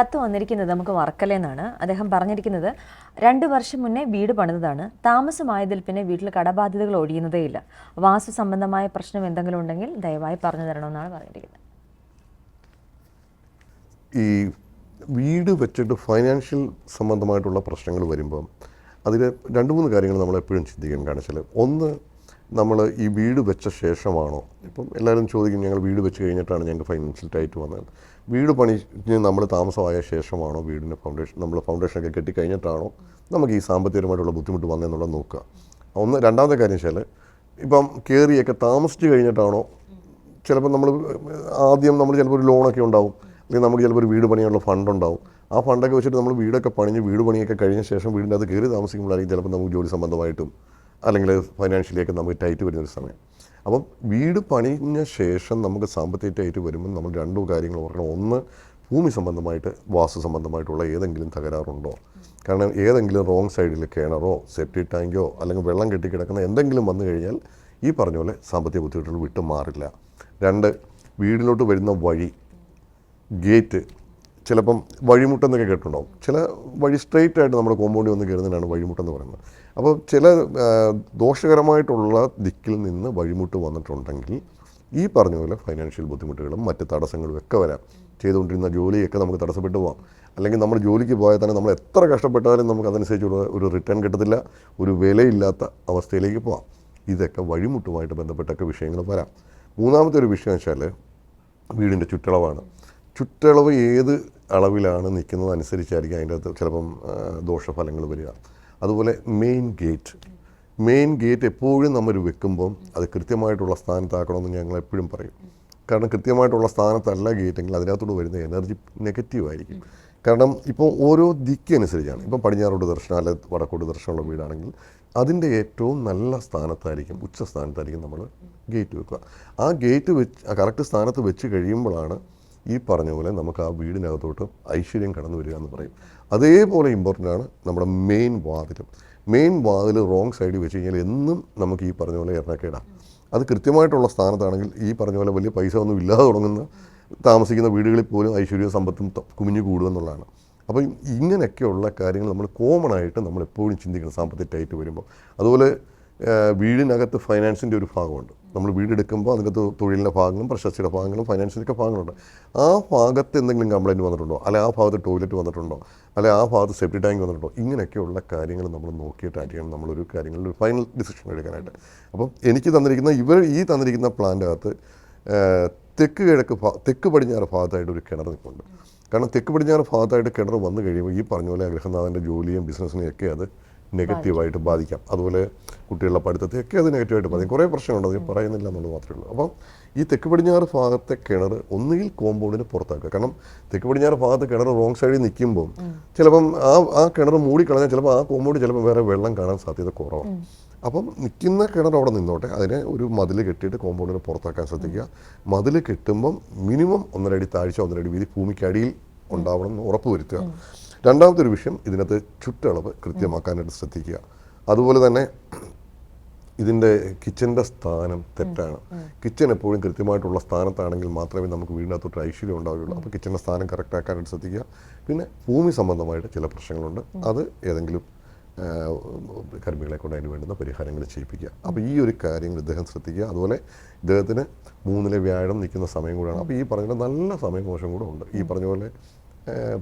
കത്ത് വന്നിരിക്കുന്നത് നമുക്ക് വർക്കലെന്നാണ് അദ്ദേഹം പറഞ്ഞിരിക്കുന്നത്. രണ്ട് വർഷം മുന്നേ വീട് പണിതതാണ്. താമസമായതിൽ പിന്നെ വീട്ടിൽ കടബാധ്യതകൾ ഒഴിയുന്നതേയില്ല. വാസു സംബന്ധമായ പ്രശ്നം എന്തെങ്കിലും ഉണ്ടെങ്കിൽ ദയവായി പറഞ്ഞു തരണമെന്നാണ് പറഞ്ഞിരിക്കുന്നത്. ഈ വീട് വെച്ചിട്ട് ഫൈനാൻഷ്യൽ സംബന്ധമായിട്ടുള്ള പ്രശ്നങ്ങൾ വരുമ്പം അതിൽ രണ്ട് മൂന്ന് കാര്യങ്ങൾ നമ്മൾ എപ്പോഴും ചിന്തിക്കാൻ കാണിച്ചാൽ ഒന്ന് നമ്മൾ ഈ വീട് വെച്ച ശേഷമാണോ? ഇപ്പം എല്ലാവരും ചോദിക്കും ഞങ്ങൾ വീട് വെച്ച് കഴിഞ്ഞിട്ടാണ് ഞങ്ങൾക്ക് ഫൈനാൻഷ്യൽ ടൈറ്റ് വന്നത്. വീട് പണി നമ്മൾ താമസമായ ശേഷമാണോ വീടിന്റെ ഫൗണ്ടേഷൻ നമ്മൾ ഫൗണ്ടേഷനൊക്കെ കെട്ടി കഴിഞ്ഞിട്ടാണോ നമുക്ക് ഈ സാമ്പത്തികപരമായിട്ടുള്ള ബുദ്ധിമുട്ട് വന്നതെന്നുള്ളത് നോക്കുക. ഒന്ന് രണ്ടാമത്തെ കാര്യം വെച്ചാൽ ഇപ്പം കയറിയൊക്കെ താമസിച്ച് കഴിഞ്ഞിട്ടാണോ? ചിലപ്പോൾ നമ്മൾ ആദ്യം നമ്മൾ ചിലപ്പോൾ ഒരു ലോണൊക്കെ ഉണ്ടാവും അല്ലെങ്കിൽ നമുക്ക് ചിലപ്പോൾ ഒരു വീട് പണിയാനുള്ള ഫണ്ട് ഉണ്ടാവും. ആ ഫണ്ടൊക്കെ വെച്ചിട്ട് നമ്മൾ വീടൊക്കെ പണിഞ്ഞ് വീട് പണിയൊക്കെ കഴിഞ്ഞ ശേഷം വീടിന്റെ അത് കയറി താമസിക്കുമ്പോഴായിരിക്കും ചിലപ്പോൾ നമുക്ക് ജോലി സംബന്ധമായിട്ടും അല്ലെങ്കിൽ ഫൈനാൻഷ്യലിയൊക്കെ നമുക്ക് ടൈറ്റ് വരുന്നൊരു സമയം. അപ്പം വീട് പണിഞ്ഞ ശേഷം നമുക്ക് സാമ്പത്തിക ടൈറ്റ് വരുമ്പോൾ നമ്മൾ രണ്ടു കാര്യങ്ങൾ ഓർക്കണം. ഒന്ന് ഭൂമി സംബന്ധമായിട്ട് വാസ്തു സംബന്ധമായിട്ടുള്ള ഏതെങ്കിലും തകരാറുണ്ടോ? കാരണം ഏതെങ്കിലും റോങ് സൈഡിൽ കിണറോ സെപ്റ്റി ടാങ്കോ അല്ലെങ്കിൽ വെള്ളം കെട്ടിക്കിടക്കുന്ന എന്തെങ്കിലും വന്നു കഴിഞ്ഞാൽ ഈ പറഞ്ഞ പോലെ സാമ്പത്തിക ബുദ്ധിമുട്ടുകൾ വിട്ടു മാറില്ല രണ്ട് വീടിലോട്ട് വരുന്ന വഴി ഗേറ്റ് ചിലപ്പം വഴിമുട്ടെന്നൊക്കെ കേട്ടിട്ടുണ്ടാവും. ചില വഴി സ്ട്രെയിറ്റ് ആയിട്ട് നമ്മുടെ കോമ്പൗണ്ടിൽ വന്ന് കയറുന്നതിനാണ് വഴിമുട്ടെന്ന് പറയുന്നത്. അപ്പോൾ ചില ദോഷകരമായിട്ടുള്ള ദിക്കിൽ നിന്ന് വഴിമുട്ട് വന്നിട്ടുണ്ടെങ്കിൽ ഈ പറഞ്ഞ പോലെ ഫൈനാൻഷ്യൽ ബുദ്ധിമുട്ടുകളും മറ്റ് തടസ്സങ്ങളും ഒക്കെ വരാം. ചെയ്തുകൊണ്ടിരുന്ന ജോലിയൊക്കെ നമുക്ക് തടസ്സപ്പെട്ടു പോകാം അല്ലെങ്കിൽ നമ്മൾ ജോലിക്ക് പോയാൽ തന്നെ നമ്മൾ എത്ര കഷ്ടപ്പെട്ടാലും നമുക്ക് അതനുസരിച്ചുള്ള ഒരു റിട്ടേൺ കിട്ടത്തില്ല. ഒരു വിലയില്ലാത്ത അവസ്ഥയിലേക്ക് പോകാം ഇതൊക്കെ വഴിമുട്ടുമായിട്ട് ബന്ധപ്പെട്ടൊക്കെ വിഷയങ്ങൾ വരാം. മൂന്നാമത്തെ ഒരു വിഷയം വെച്ചാൽ വീടിന്റെ ചുറ്റളവാണ്. ചുറ്റളവ് ഏത് അളവിലാണ് നിൽക്കുന്നത് അനുസരിച്ചായിരിക്കും അതിന്റെ അകത്ത് ചിലപ്പം ദോഷഫലങ്ങൾ വരിക. അതുപോലെ മെയിൻ ഗേറ്റ് മെയിൻ ഗേറ്റ് എപ്പോഴും നമ്മൾ വെക്കുമ്പം അത് കൃത്യമായിട്ടുള്ള സ്ഥാനത്താക്കണമെന്ന് ഞങ്ങൾ എപ്പോഴും പറയും. കാരണം കൃത്യമായിട്ടുള്ള സ്ഥാനത്തല്ല ഗേറ്റെങ്കിൽ അതിനകത്തോട് വരുന്ന എനർജി നെഗറ്റീവ് ആയിരിക്കും. കാരണം ഇപ്പോൾ ഓരോ ദിക്കനുസരിച്ചാണ് ഇപ്പം പടിഞ്ഞാറോട്ട് ദർശനം അല്ലെ വടക്കോട്ട് ദർശനമുള്ള വീടാണെങ്കിൽ അതിന്റെ ഏറ്റവും നല്ല സ്ഥാനത്തായിരിക്കും ഉച്ച സ്ഥാനത്തായിരിക്കും നമ്മൾ ഗേറ്റ് വെക്കുക. ആ ഗേറ്റ് വെച്ച് കറക്റ്റ് സ്ഥാനത്ത് വെച്ച് കഴിയുമ്പോഴാണ് ഈ പറഞ്ഞ പോലെ നമുക്ക് ആ വീടിനകത്തോട്ട് ഐശ്വര്യം കടന്നു വരിക എന്ന് പറയും. അതേപോലെ ഇമ്പോർട്ടന്റ് ആണ് നമ്മുടെ മെയിൻ വാതിലും. മെയിൻ വാതിൽ റോങ് സൈഡിൽ വെച്ച് കഴിഞ്ഞാൽ എന്നും നമുക്ക് ഈ പറഞ്ഞ പോലെ എറണക്കേടാം അത് കൃത്യമായിട്ടുള്ള സ്ഥാനത്താണെങ്കിൽ ഈ പറഞ്ഞ പോലെ വലിയ പൈസ ഒന്നും ഇല്ലാതെ തുടങ്ങുന്ന താമസിക്കുന്ന വീടുകളിൽ പോലും ഐശ്വര്യ സമ്പത്തും കുമിഞ്ഞു കൂടുമെന്നുള്ളതാണ് അപ്പം ഇങ്ങനെയൊക്കെയുള്ള കാര്യങ്ങൾ നമ്മൾ കോമൺ ആയിട്ട് നമ്മൾ എപ്പോഴും ചിന്തിക്കണം. സാമ്പത്തിക ടൈറ്റ് വരുമ്പോൾ. അതുപോലെ വീടിനകത്ത് ഫൈനാൻസിന്റെ ഒരു ഭാഗമുണ്ട്. നമ്മൾ വീടെടുക്കുമ്പോൾ അതിനകത്ത് തൊഴിലിന്റെ ഭാഗങ്ങളും പ്രശസ്തിയുടെ ഭാഗങ്ങളും ഫൈനാൻഷ്യലൊക്കെ ഭാഗങ്ങളുണ്ട്. ആ ഭാഗത്ത് എന്തെങ്കിലും കംപ്ലയിന്റ് വന്നിട്ടുണ്ടോ? അല്ലെ ആ ഭാഗത്ത് ടോയ്ലറ്റ് വന്നിട്ടുണ്ടോ? അല്ലെ ആ ഭാഗത്ത് സെപ്റ്റി ടാങ്ക് വന്നിട്ടുണ്ടോ? ഇങ്ങനെയൊക്കെയുള്ള കാര്യങ്ങൾ നമ്മൾ നോക്കിയിട്ടായിരിക്കണം നമ്മളൊരു കാര്യങ്ങളിൽ ഒരു ഫൈനൽ ഡിസിഷൻ എടുക്കാനായിട്ട്. അപ്പം എനിക്ക് തന്നിരിക്കുന്ന ഇവർ ഈ തന്നിരിക്കുന്ന പ്ലാന്റെ അകത്ത് തെക്ക് കിഴക്ക് തെക്ക് പടിഞ്ഞാറ് ഭാഗത്തായിട്ട് ഒരു കിണർ നിൽപ്പുണ്ട്. കാരണം തെക്ക് പടിഞ്ഞാറ് ഭാഗത്തായിട്ട് കിണർ വന്നു കഴിയുമ്പോൾ ഈ പറഞ്ഞ പോലെ അഗ്രഹനാഥന്റെ ജോലിയും ബിസിനസ്സിനെയൊക്കെ അത് നെഗറ്റീവായിട്ട് ബാധിക്കാം. അതുപോലെ കുട്ടികളുടെ പഠിത്തത്തെയൊക്കെ അത് നെഗറ്റീവായിട്ട് ബാധിക്കും. കുറേ പ്രശ്നമുണ്ട് അത് പറയുന്നില്ല എന്നുള്ളത് മാത്രമേ ഉള്ളൂ. അപ്പം ഈ തെക്ക് പടിഞ്ഞാറ് ഭാഗത്തെ കിണർ ഒന്നുകിൽ കോമ്പൗണ്ടിന് പുറത്താക്കുക. കാരണം തെക്ക് പടിഞ്ഞാറ് ഭാഗത്ത് കിണർ റോങ് സൈഡിൽ നിൽക്കുമ്പോൾ ചിലപ്പം ആ ആ കിണർ മൂടിക്കളഞ്ഞാൽ ചിലപ്പോൾ ആ കോമ്പൗണ്ട് ചിലപ്പോൾ വേറെ വെള്ളം കാണാൻ സാധ്യത കുറവാണ്. അപ്പം നിൽക്കുന്ന കിണർ അവിടെ നിന്നോട്ടെ. അതിനെ ഒരു മതിൽ കെട്ടിയിട്ട് കോമ്പൗണ്ടിന് പുറത്താക്കാൻ ശ്രദ്ധിക്കുക. മതിൽ കെട്ടുമ്പം മിനിമം ഒന്നര അടി താഴ്ച ഒന്നര അടി വീതി ഭൂമിക്കടിയിൽ ഉണ്ടാവണം എന്ന് ഉറപ്പ് വരുത്തുക. രണ്ടാമത്തെ ഒരു വിഷയം ഇതിനകത്ത് ചുറ്റളവ് കൃത്യമാക്കാനായിട്ട് ശ്രദ്ധിക്കുക. അതുപോലെ തന്നെ ഇതിന്റെ കിച്ചന്റെ സ്ഥാനം തെറ്റാണ്. കിച്ചൺ എപ്പോഴും കൃത്യമായിട്ടുള്ള സ്ഥാനത്താണെങ്കിൽ മാത്രമേ നമുക്ക് വീടിനകത്തോട്ട് ഐശ്വര്യം ഉണ്ടാവുകയുള്ളൂ. അപ്പോൾ കിച്ചന്റെ സ്ഥാനം കറക്റ്റ് ആക്കാനായിട്ട് ശ്രദ്ധിക്കുക. പിന്നെ ഭൂമി സംബന്ധമായിട്ട് ചില പ്രശ്നങ്ങളുണ്ട്. അത് ഏതെങ്കിലും കർമ്മികളെ കൊണ്ട് അതിന് വേണ്ടുന്ന പരിഹാരങ്ങൾ ചെയ്യിപ്പിക്കുക. അപ്പോൾ ഈ ഒരു കാര്യങ്ങൾ ഇദ്ദേഹം ശ്രദ്ധിക്കുക. അതുപോലെ ഇദ്ദേഹത്തിന് മൂന്നിലെ വ്യാഴം നിൽക്കുന്ന സമയം കൂടെയാണ് അപ്പോൾ ഈ പറഞ്ഞ നല്ല സമയം മോശം കൂടെ ഉണ്ട്. ഈ പറഞ്ഞ പോലെ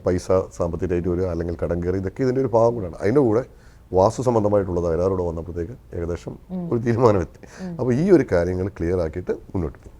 പൈസ സാമ്പത്തികമായിട്ട് വരിക അല്ലെങ്കിൽ കടം കയറി ഇതൊക്കെ ഇതിന്റെ ഒരു ഭാഗം കൂടെയാണ്. അതിന്റെ കൂടെ വാസ്തു സംബന്ധമായിട്ടുള്ള തകരാറോടെ വന്നപ്പോഴത്തേക്ക് ഏകദേശം ഒരു തീരുമാനമെത്തി അപ്പോൾ ഈ ഒരു കാര്യങ്ങൾ ക്ലിയർ ആക്കിയിട്ട് മുന്നോട്ട് പോകും.